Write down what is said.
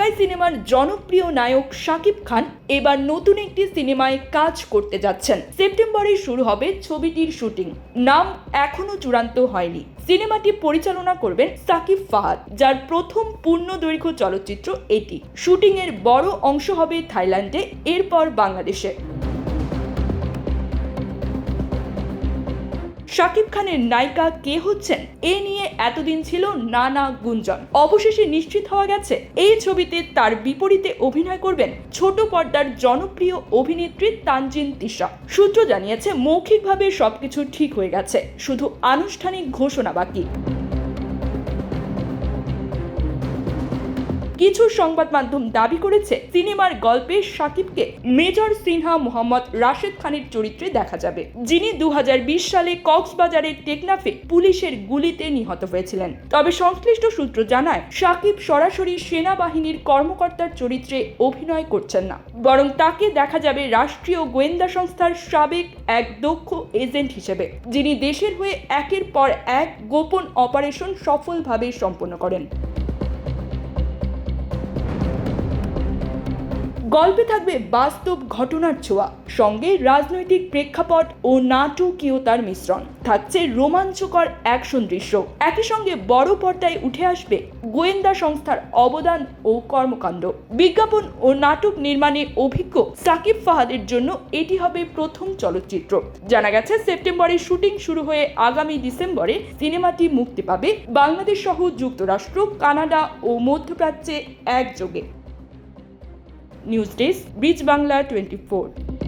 ঢাকাই সিনেমার জনপ্রিয় নায়ক শাকিব খান এবার নতুন একটি সিনেমায় কাজ করতে যাচ্ছেন। সেপ্টেম্বরে শুরু হবে ছবিটির শুটিং। নাম এখনও চূড়ান্ত হয়নি। সিনেমাটি পরিচালনা করবেন সাকিব ফাহাদ, যার প্রথম পূর্ণ দৈর্ঘ্য চলচ্চিত্র এটি। শুটিংয়ের বড় অংশ হবে থাইল্যান্ডে, এরপর বাংলাদেশে। শাকিব খানের নায়িকা কে হচ্ছেন? এ নিয়ে এতদিন ছিল নানা গুঞ্জন। অবশেষে নিশ্চিত হওয়া গেছে, এই ছবিতে তার বিপরীতে অভিনয় করবেন ছোট পর্দার জনপ্রিয় অভিনেত্রী তানজিন তিশা। সূত্র জানিয়েছে, মৌখিকভাবে সবকিছু ঠিক হয়ে গেছে, শুধু আনুষ্ঠানিক ঘোষণা বাকি। কিছু সংবাদ মাধ্যম দাবি করেছে, সিনেমার গল্পে সাকিবকে মেজর সিনহা মোহাম্মদ রাশেদ খানের চরিত্রে দেখা যাবে, যিনি দু হাজার বিশ সালে কক্সবাজারের টেকনাফে পুলিশের গুলিতে নিহত হয়েছিলেন। তবে সংশ্লিষ্ট সূত্র জানায়, সাকিব সরাসরি সেনাবাহিনীর কর্মকর্তার চরিত্রে অভিনয় করছেন না। বরং তাকে দেখা যাবে রাষ্ট্রীয় গোয়েন্দা সংস্থার সাবেক এক দক্ষ এজেন্ট হিসেবে, যিনি দেশের হয়ে একের পর এক গোপন অপারেশন সফলভাবে সম্পন্ন করেন। গল্পে থাকবে বাস্তব ঘটনার ছোঁয়া, সঙ্গে রাজনৈতিক প্রেক্ষাপট ও নাটকীয়তার মিশ্রণ। থাকছে রোমাঞ্চকর অ্যাকশন দৃশ্য। একই সঙ্গে বড় পর্দায় উঠে আসবে গোয়েন্দা সংস্থার অবদান ও কর্মকাণ্ড। বিজ্ঞাপন ও নাটক নির্মাণে অভিজ্ঞ সাকিব ফাহাদের জন্য এটি হবে প্রথম চলচ্চিত্র। জানা গেছে, সেপ্টেম্বরে শুটিং শুরু হয়ে আগামী ডিসেম্বরে সিনেমাটি মুক্তি পাবে বাংলাদেশ সহ যুক্তরাষ্ট্র, কানাডা ও মধ্যপ্রাচ্যে একযোগে। News Desk, Bridge Bangla 24.